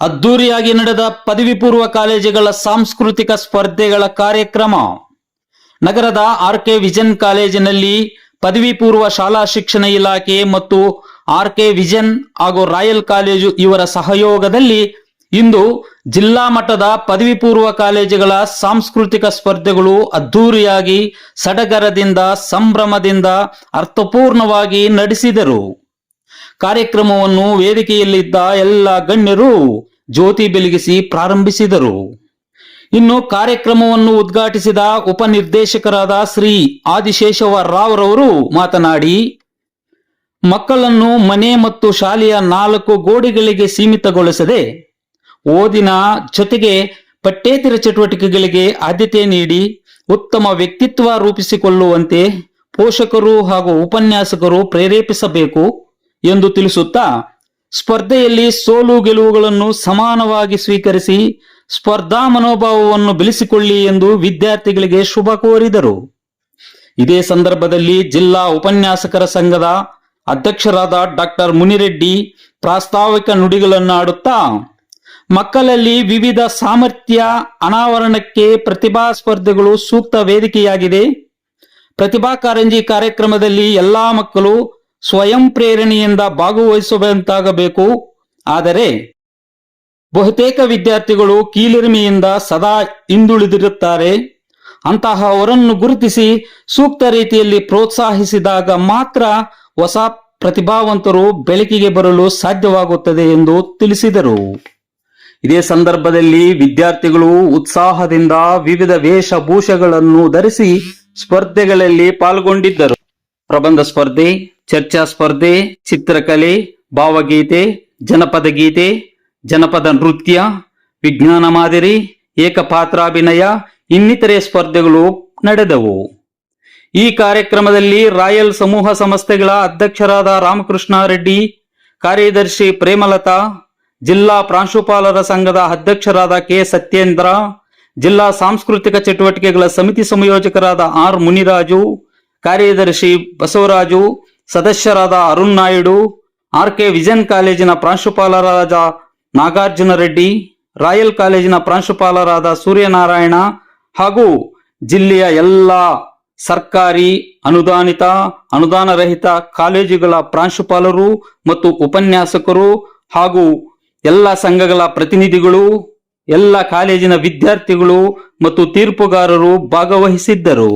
ಅದ್ದೂರಿಯಾಗಿ ನಡೆದ ಪದವಿ ಪೂರ್ವ ಕಾಲೇಜುಗಳ ಸಾಂಸ್ಕೃತಿಕ ಸ್ಪರ್ಧೆಗಳ ಕಾರ್ಯಕ್ರಮ. ನಗರದ ಆರ್ ಕೆ ವಿಜನ್ ಕಾಲೇಜಿನಲ್ಲಿ ಪದವಿ ಪೂರ್ವ ಶಾಲಾ ಶಿಕ್ಷಣ ಇಲಾಖೆ ಮತ್ತು ಆರ್ ಕೆ ವಿಜನ್ ಹಾಗೂ ರಾಯಲ್ ಕಾಲೇಜು ಇವರ ಸಹಯೋಗದಲ್ಲಿ ಇಂದು ಜಿಲ್ಲಾ ಮಟ್ಟದ ಪದವಿ ಪೂರ್ವ ಕಾಲೇಜುಗಳ ಸಾಂಸ್ಕೃತಿಕ ಸ್ಪರ್ಧೆಗಳು ಅದ್ದೂರಿಯಾಗಿ ಸಡಗರದಿಂದ ಸಂಭ್ರಮದಿಂದ ಅರ್ಥಪೂರ್ಣವಾಗಿ ನಡೆಸಿದರು. ಕಾರ್ಯಕ್ರಮವನ್ನು ವೇದಿಕೆಯಲ್ಲಿದ್ದ ಎಲ್ಲ ಗಣ್ಯರು ಜ್ಯೋತಿ ಬೆಳಗಿಸಿ ಪ್ರಾರಂಭಿಸಿದರು. ಇನ್ನು ಕಾರ್ಯಕ್ರಮವನ್ನು ಉದ್ಘಾಟಿಸಿದ ಉಪನಿರ್ದೇಶಕರಾದ ಶ್ರೀ ಆದಿಶೇಷವ ರಾವ್ರವರು ಮಾತನಾಡಿ, ಮಕ್ಕಳನ್ನು ಮನೆ ಮತ್ತು ಶಾಲೆಯ ನಾಲ್ಕು ಗೋಡೆಗಳಿಗೆ ಸೀಮಿತಗೊಳಿಸದೆ ಓದಿನ ಜೊತೆಗೆ ಪಠ್ಯೇತರ ಚಟುವಟಿಕೆಗಳಿಗೆ ಆದ್ಯತೆ ನೀಡಿ ಉತ್ತಮ ವ್ಯಕ್ತಿತ್ವ ರೂಪಿಸಿಕೊಳ್ಳುವಂತೆ ಪೋಷಕರು ಹಾಗೂ ಉಪನ್ಯಾಸಕರು ಪ್ರೇರೇಪಿಸಬೇಕು. ಎಂದು ತಿಳಿಸುತ್ತಾ, ಸ್ಪರ್ಧೆಯಲ್ಲಿ ಸೋಲು ಗೆಲುವುಗಳನ್ನು ಸಮಾನವಾಗಿ ಸ್ವೀಕರಿಸಿ ಸ್ಪರ್ಧಾ ಮನೋಭಾವವನ್ನು ಬೆಳೆಸಿಕೊಳ್ಳಿ ಎಂದು ವಿದ್ಯಾರ್ಥಿಗಳಿಗೆ ಶುಭ ಕೋರಿದರು. ಇದೇ ಸಂದರ್ಭದಲ್ಲಿ ಜಿಲ್ಲಾ ಉಪನ್ಯಾಸಕರ ಸಂಘದ ಅಧ್ಯಕ್ಷರಾದ ಡಾಕ್ಟರ್ ಮುನಿರೆಡ್ಡಿ ಪ್ರಾಸ್ತಾವಿಕ ನುಡಿಗಳನ್ನು ಆಡುತ್ತಾ ಮಕ್ಕಳಲ್ಲಿ ವಿವಿಧ ಸಾಮರ್ಥ್ಯ, ಅನಾವರಣಕ್ಕೆ ಪ್ರತಿಭಾ ಸ್ಪರ್ಧೆಗಳು ಸೂಕ್ತ ವೇದಿಕೆಯಾಗಿದೆ. ಪ್ರತಿಭಾ ಕಾರಂಜಿ ಕಾರ್ಯಕ್ರಮದಲ್ಲಿ ಎಲ್ಲಾ ಮಕ್ಕಳು ಸ್ವಯಂ ಪ್ರೇರಣೆಯಿಂದ ಭಾಗವಹಿಸುವಂತಾಗಬೇಕು ಆದರೆ ಬಹುತೇಕ ವಿದ್ಯಾರ್ಥಿಗಳು ಕೀಳಿರಿಮೆಯಿಂದ ಸದಾ ಹಿಂದುಳಿದಿರುತ್ತಾರೆ. ಅಂತಹವರನ್ನು ಗುರುತಿಸಿ ಸೂಕ್ತ ರೀತಿಯಲ್ಲಿ ಪ್ರೋತ್ಸಾಹಿಸಿದಾಗ ಮಾತ್ರ ಹೊಸ ಪ್ರತಿಭಾವಂತರು ಬೆಳಕಿಗೆ ಬರಲು ಸಾಧ್ಯವಾಗುತ್ತದೆ ಎಂದು ತಿಳಿಸಿದರು. ಇದೇ ಸಂದರ್ಭದಲ್ಲಿ ವಿದ್ಯಾರ್ಥಿಗಳು ಉತ್ಸಾಹದಿಂದ ವಿವಿಧ ವೇಷಭೂಷಗಳನ್ನು ಧರಿಸಿ ಸ್ಪರ್ಧೆಗಳಲ್ಲಿ ಪಾಲ್ಗೊಂಡಿದ್ದರು. ಪ್ರಬಂಧ ಸ್ಪರ್ಧೆ ಚರ್ಚಾ ಸ್ಪರ್ಧೆ, ಚಿತ್ರಕಲೆ, ಭಾವಗೀತೆ, ಜನಪದ ಗೀತೆ, ಜನಪದ ನೃತ್ಯ, ವಿಜ್ಞಾನ ಮಾದರಿ, ಏಕಪಾತ್ರಾಭಿನಯ ಇನ್ನಿತರೆ ಸ್ಪರ್ಧೆಗಳು ನಡೆದವು. ಈ ಕಾರ್ಯಕ್ರಮದಲ್ಲಿ ರಾಯಲ್ ಸಮೂಹ ಸಂಸ್ಥೆಗಳ ಅಧ್ಯಕ್ಷರಾದ ರಾಮಕೃಷ್ಣ ರೆಡ್ಡಿ, ಕಾರ್ಯದರ್ಶಿ ಪ್ರೇಮಲತಾ, ಜಿಲ್ಲಾ ಪ್ರಾಂಶುಪಾಲರ ಸಂಘದ ಅಧ್ಯಕ್ಷರಾದ ಕೆ ಸತ್ಯೇಂದ್ರ, ಜಿಲ್ಲಾ ಸಾಂಸ್ಕೃತಿಕ ಚಟುವಟಿಕೆಗಳ ಸಮಿತಿ ಸಂಯೋಜಕರಾದ ಆರ್ ಮುನಿರಾಜು, ಕಾರ್ಯದರ್ಶಿ ಬಸವರಾಜು ಸದಸ್ಯರಾದ Arun Naidu, R K vision ಕಾಲೇಜಿನ ಪ್ರಾಂಶುಪಾಲರಾದ ನಾಗಾರ್ಜುನ ರೆಡ್ಡಿ, ರಾಯಲ್ ಕಾಲೇಜಿನ ಪ್ರಾಂಶುಪಾಲರಾದ ಸೂರ್ಯನಾರಾಯಣ ಹಾಗೂ ಜಿಲ್ಲೆಯ ಎಲ್ಲ ಸರ್ಕಾರಿ ಅನುದಾನಿತ ಅನುದಾನ ರಹಿತ ಕಾಲೇಜುಗಳ ಪ್ರಾಂಶುಪಾಲರು ಮತ್ತು ಉಪನ್ಯಾಸಕರು ಹಾಗೂ ಎಲ್ಲ ಸಂಘಗಳ ಪ್ರತಿನಿಧಿಗಳು, ಎಲ್ಲ ಕಾಲೇಜಿನ ವಿದ್ಯಾರ್ಥಿಗಳು ಮತ್ತು ತೀರ್ಪುಗಾರರು ಭಾಗವಹಿಸಿದ್ದರು.